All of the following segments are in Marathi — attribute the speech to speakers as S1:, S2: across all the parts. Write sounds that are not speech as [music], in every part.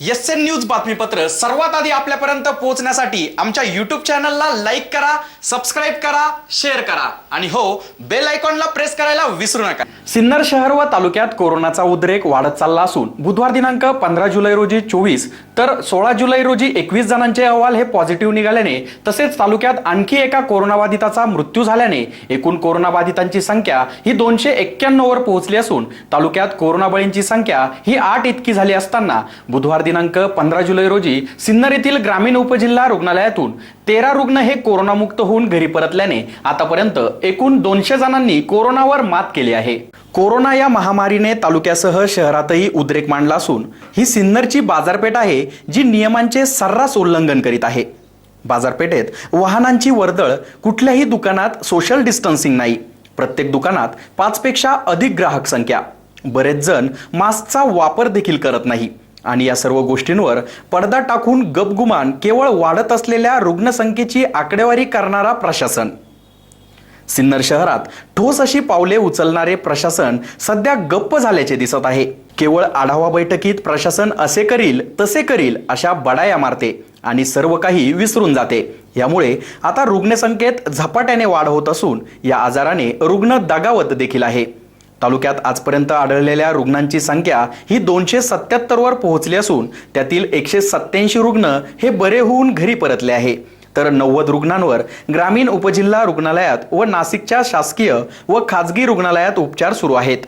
S1: एस एन न्यूज बातमीपत्र सर्वात आधी आपल्यापर्यंत पोहोचण्यासाठी आमच्या युट्यूब चॅनलला लाईक करा सबस्क्राईब करा शेअर करा. आणि हो बेल आयकॉनला प्रेस करायला विसरू नका. सिन्नर शहर व तालुक्यात कोरोनाचा उद्रेक वाढत चालला असून बुधवार दिनांक पंधरा जुलै रोजी चोवीस तर सोळा जुलै रोजी एकवीस जणांचे अहवाल हे पॉझिटिव्ह निघाल्याने तसेच तालुक्यात आणखी एका कोरोनाबाधिताचा मृत्यू झाल्याने एकूण कोरोनाबाधितांची संख्या ही दोनशे एक्क्याण्णव वर पोहोचली असून तालुक्यात कोरोना बळींची संख्या ही आठ इतकी झाली असताना बुधवार दिनांक पंधरा जुलै रोजी सिन्नर येथील ग्रामीण उपजिल्हा रुग्णालयातून तेरा रुग्ण हे कोरोनामुक्त होऊन घरी परतल्याने आतापर्यंत एकूण दोनशे जणांनी कोरोनावर मात केली आहे. कोरोना या महामारीने तालुक्यासह शहरातही उद्रेक मांडला असून ही सिन्नरची बाजारपेठ आहे जी नियमांचे सर्रास उल्लंघन करीत आहे. बाजारपेठेत वाहनांची वर्दळ कुठल्याही दुकानात सोशल डिस्टन्सिंग नाही. प्रत्येक दुकानात पाचपेक्षा अधिक ग्राहक संख्या. बरेच जण मास्कचा वापर देखील करत नाही. आणि या सर्व गोष्टींवर पडदा टाकून गपगुमान केवळ वाढत असलेल्या रुग्णसंख्येची आकडेवारी करणारा प्रशासन. सिन्नर शहरात ठोस अशी पावले उचलणारे प्रशासन सध्या गप्प झाल्याचे दिसत आहे. केवळ आढावा बैठकीत प्रशासन असे करील तसे करील अशा बडाया मारते आणि सर्व काही विसरून जाते. यामुळे आता रुग्णसंख्येत झपाट्याने वाढ होत असून या आजाराने रुग्ण दगावत देखील आहे. तालुक्यात आजपर्यंत आढळलेल्या रुग्णांची संख्या ही दोनशे सत्याहत्तरवर पोहोचली असून त्यातील एकशे सत्याऐंशी रुग्ण हे बरे होऊन घरी परतले आहे. तर नव्वद रुग्णांवर ग्रामीण उपजिल्हा रुग्णालयात व नाशिकच्या शासकीय व खाजगी रुग्णालयात उपचार सुरू आहेत.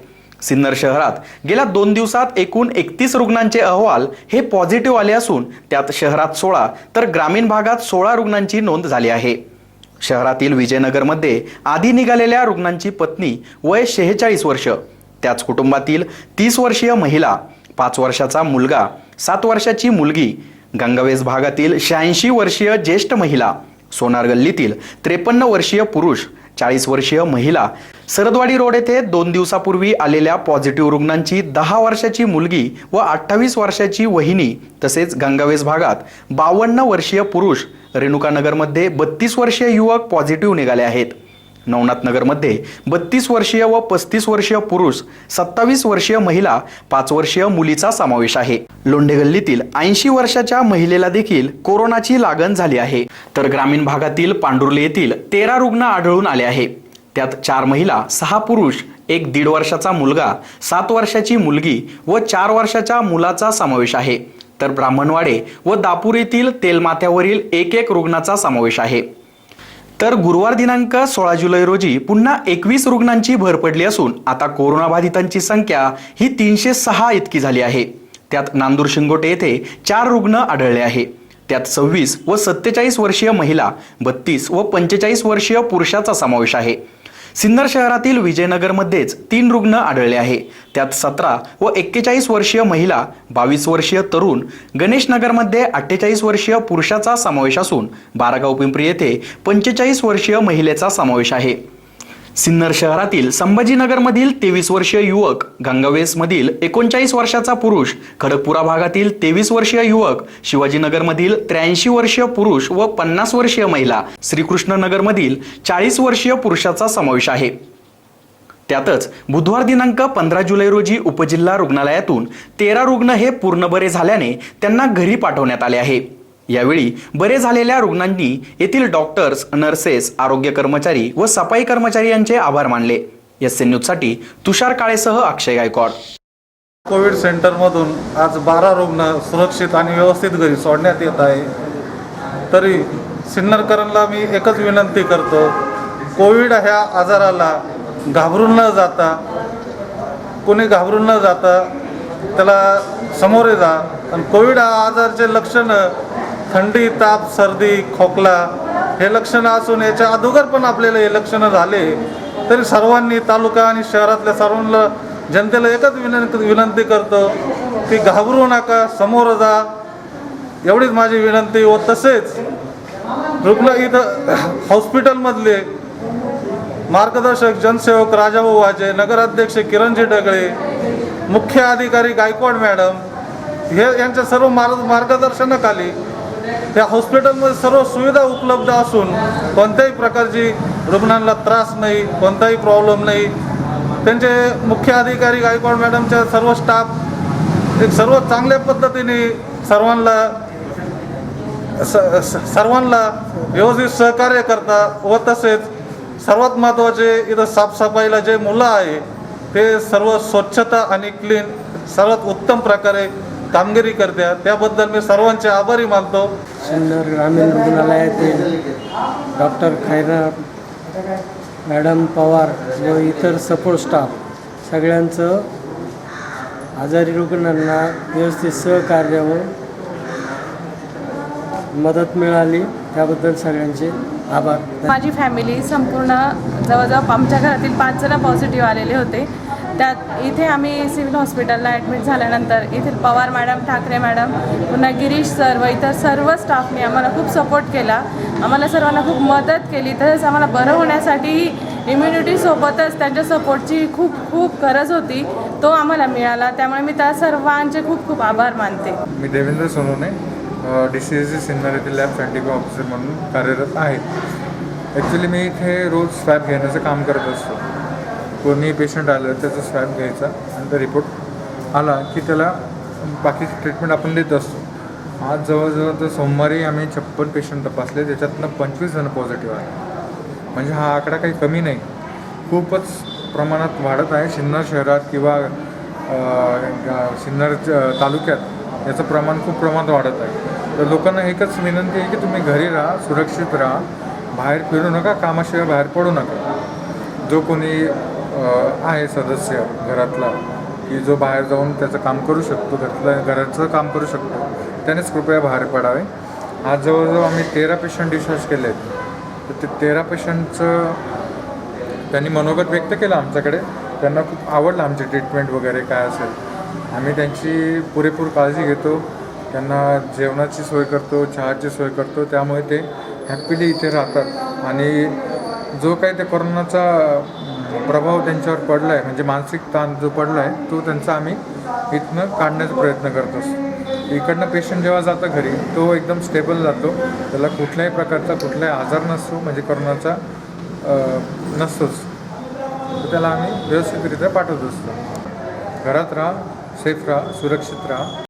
S1: सिन्नर शहरात गेल्या दोन दिवसात एकूण एकतीस रुग्णांचे अहवाल हे पॉझिटिव्ह आले असून त्यात शहरात सोळा तर ग्रामीण भागात सोळा रुग्णांची नोंद झाली आहे. शहरातील विजयनगरमध्ये आधी निघालेल्या रुग्णांची पत्नी वय शेहेचाळीस वर्ष त्याच कुटुंबातील तीस वर्षीय महिला पाच वर्षाचा मुलगा सात वर्षाची मुलगी गंगावेस भागातील शहाऐंशी वर्षीय ज्येष्ठ महिला सोनार गल्लीतील त्रेपन्न वर्षीय पुरुष चाळीस वर्षीय महिला सरदवाडी रोड येथे दोन दिवसापूर्वी आलेल्या पॉझिटिव्ह रुग्णांची दहा वर्षाची मुलगी व अठ्ठावीस वर्षाची वहिनी तसेच गंगावेस भागात बावन्न वर्षीय पुरुष रेणुकानगरमध्ये बत्तीस वर्षीय युवक पॉझिटिव्ह निघाले आहेत. नवनाथ नगरमध्ये बत्तीस वर्षीय व पस्तीस वर्षीय पुरुष सत्तावीस वर्षीय महिला पाच वर्षीय मुलीचा समावेश आहे. लोंढे गल्लीतील ऐंशी वर्षाच्या महिलेला देखील कोरोनाची लागण झाली आहे. तर ग्रामीण भागातील पांडुर्ले येथील तेरा रुग्ण आढळून आले आहे. त्यात चार महिला सहा पुरुष एक दीड वर्षाचा मुलगा सात वर्षाची मुलगी व चार वर्षाच्या मुलाचा समावेश आहे. तर ब्राह्मणवाडे व दापूर येथील तेलमाथ्यावरील एक एक रुग्णाचा समावेश आहे. तर गुरुवार दिनांक सोळा जुलै रोजी पुन्हा एकवीस रुग्णांची भर पडली असून आता कोरोनाबाधितांची संख्या ही तीनशे सहा इतकी झाली आहे. त्यात नांदूर शिंगोटे येथे चार रुग्ण आढळले आहे. त्यात सव्वीस व सत्तेचाळीस वर्षीय महिला बत्तीस व पंचेचाळीस वर्षीय पुरुषाचा समावेश आहे. सिन्नर शहरातील विजयनगरमध्येच तीन रुग्ण आढळले आहे. त्यात सतरा व एक्केचाळीस वर्षीय महिला बावीस वर्षीय तरुण गणेशनगरमध्ये अठ्ठेचाळीस वर्षीय पुरुषाचा समावेश असून बारागाव पिंपरी येथे पंचेचाळीस वर्षीय महिलेचा समावेश आहे. सिन्नर शहरातील संभाजीनगरमधील तेवीस वर्षीय युवक गंगावेसमधील एकोणचाळीस वर्षाचा पुरुष खडकपुरा भागातील तेवीस वर्षीय युवक शिवाजीनगरमधील त्र्याऐंशी वर्षीय पुरुष व पन्नास वर्षीय महिला श्रीकृष्णनगरमधील चाळीस वर्षीय पुरुषाचा समावेश आहे. त्यातच बुधवार दिनांक पंधरा जुलै रोजी उपजिल्हा रुग्णालयातून तेरा रुग्ण हे पूर्ण बरे झाल्याने त्यांना घरी पाठवण्यात आले आहे. यावेळी बरे झालेल्या रुग्णांनी येथील डॉक्टर्स नर्सेस आरोग्य कर्मचारी व सफाई कर्मचारी यांचे आभार मानले. एस एन न्यूजसाठी तुषार काळेसह अक्षय गायकवाड.
S2: कोविड सेंटरमधून आज बारा रुग्ण सुरक्षित आणि व्यवस्थित घरी सोडण्यात येत आहे. तरी सिन्नरकरांना मी एकच विनंती करतो कोविड ह्या आजाराला घाबरून न जाता कोणी घाबरून न जाता त्याला सामोरे जा. आणि कोविड हा आजारचे लक्षणं थंडी ताप सर्दी खोकला हे लक्षणं असून याच्या अगोदर पण आपल्याला हे लक्षणं झाले. तरी सर्वांनी तालुका आणि शहरातल्या सर्वांना जनतेला एकच विनंती विनंती करतो की घाबरू नका समोर जा. एवढीच माझी विनंती व तसेच रुग्ण इथं [coughs] हॉस्पिटलमधले मार्गदर्शक जनसेवक राजाभाऊ वाजे नगराध्यक्ष किरणजी डगळे मुख्य अधिकारी गायकवाड मॅडम हे यांच्या सर्व मार्ग मार्गदर्शनाखाली त्या हॉस्पिटलमध्ये सर्व सुविधा उपलब्ध असून कोणत्याही प्रकारची रुग्णांना त्रास नाही कोणताही प्रॉब्लेम नाही. त्यांचे मुख्य अधिकारी गायकवाड मॅडमच्या सर्व स्टाफ एक सर्व चांगल्या पद्धतीने सर्वांना स- सर्वांना व्यवस्थित सहकार्य करता व तसेच सर्वात महत्त्वाचे इथं साफसफाईला जे मुलं आहे ते सर्व स्वच्छता आणि क्लीन सर्वात उत्तम प्रकारे कामगिरी करत्या त्याबद्दल मी सर्वांचे आभारी मानतो.
S3: सिन्नर ग्रामीण रुग्णालयातील डॉक्टर खैरार मॅडम पवार व इतर सपोर्ट स्टाफ सगळ्यांचं आजारी रुग्णांना व्यवस्थित सहकार्य व मदत मिळाली. त्याबद्दल सगळ्यांचे आभार.
S4: माझी फॅमिली संपूर्ण जवळजवळ आमच्या घरातील पाच जण पॉझिटिव्ह आलेले होते. त्यात इथे आम्ही सिव्हिल हॉस्पिटलला ॲडमिट झाल्यानंतर येथील पवार मॅडम ठाकरे मॅडम पुन्हा गिरीश सर व इतर सर्व स्टाफने आम्हाला खूप सपोर्ट केला. आम्हाला सर्वांना खूप मदत केली. तसेच आम्हाला बरं होण्यासाठी इम्युनिटीसोबतच त्यांच्या सपोर्टची खूप खूप गरज होती. तो आम्हाला मिळाला. त्यामुळे मी त्या सर्वांचे खूप खूप आभार मानते.
S5: मी Devendra Sonone D C S C Sinnar lab scientific officer म्हणून कार्यरत आहे. ॲक्च्युली मी इथे रोज स्वॅब घेण्याचं काम करत असतो. कोणी पेशंट आलं त्याचा स्वॅब घ्यायचा आणि तो रिपोर्ट आला की त्याला बाकीची ट्रीटमेंट आपण देत असतो. आज जवळजवळ तर सोमवारी आम्ही छप्पन पेशंट तपासले त्याच्यातनं पंचवीस जण पॉझिटिव्ह आहे म्हणजे हा आकडा काही कमी नाही. खूपच प्रमाणात वाढत आहे. सिन्नर शहरात किंवा सिन्नर तालुक्यात याचं प्रमाण खूप प्रमाणात वाढत आहे. तर लोकांना एकच विनंती आहे की तुम्ही घरी राहा सुरक्षित राहा बाहेर फिरू नका कामाशिवाय बाहेर पडू नका. जो कोणी आहे सदस्य घरातला की जो बाहेर जाऊन त्याचं काम करू शकतो घरातलं घराचं काम करू शकतो त्यानेच कृपया बाहेर पडावे. आज जवळजवळ आम्ही तेरा पेशंट डिस्चार्ज केले आहेत तर ते तेरा पेशंटचं त्यांनी मनोगत व्यक्त केलं आमच्याकडे. त्यांना खूप आवडलं आमची ट्रीटमेंट वगैरे काय असेल. आम्ही त्यांची पुरेपूर काळजी घेतो. त्यांना जेवणाची सोय करतो चहाची सोय करतो. त्यामुळे ते हॅपीली इथे राहतात. आणि जो काही ते कोरोनाचा प्रभाव त्यांच्यावर पडला आहे म्हणजे मानसिक ताण जो पडला आहे तो त्यांचा आम्ही इथनं काढण्याचा प्रयत्न करतो. असतो इकडनं पेशंट जेव्हा जातं घरी तो एकदम स्टेबल जातो. त्याला कुठल्याही प्रकारचा कुठलाही आजार नसतो म्हणजे करोनाचा नसतोच. तर त्याला आम्ही व्यवस्थितरित्या पाठवत असतो. घरात राहा सेफ राहा सुरक्षित राहा.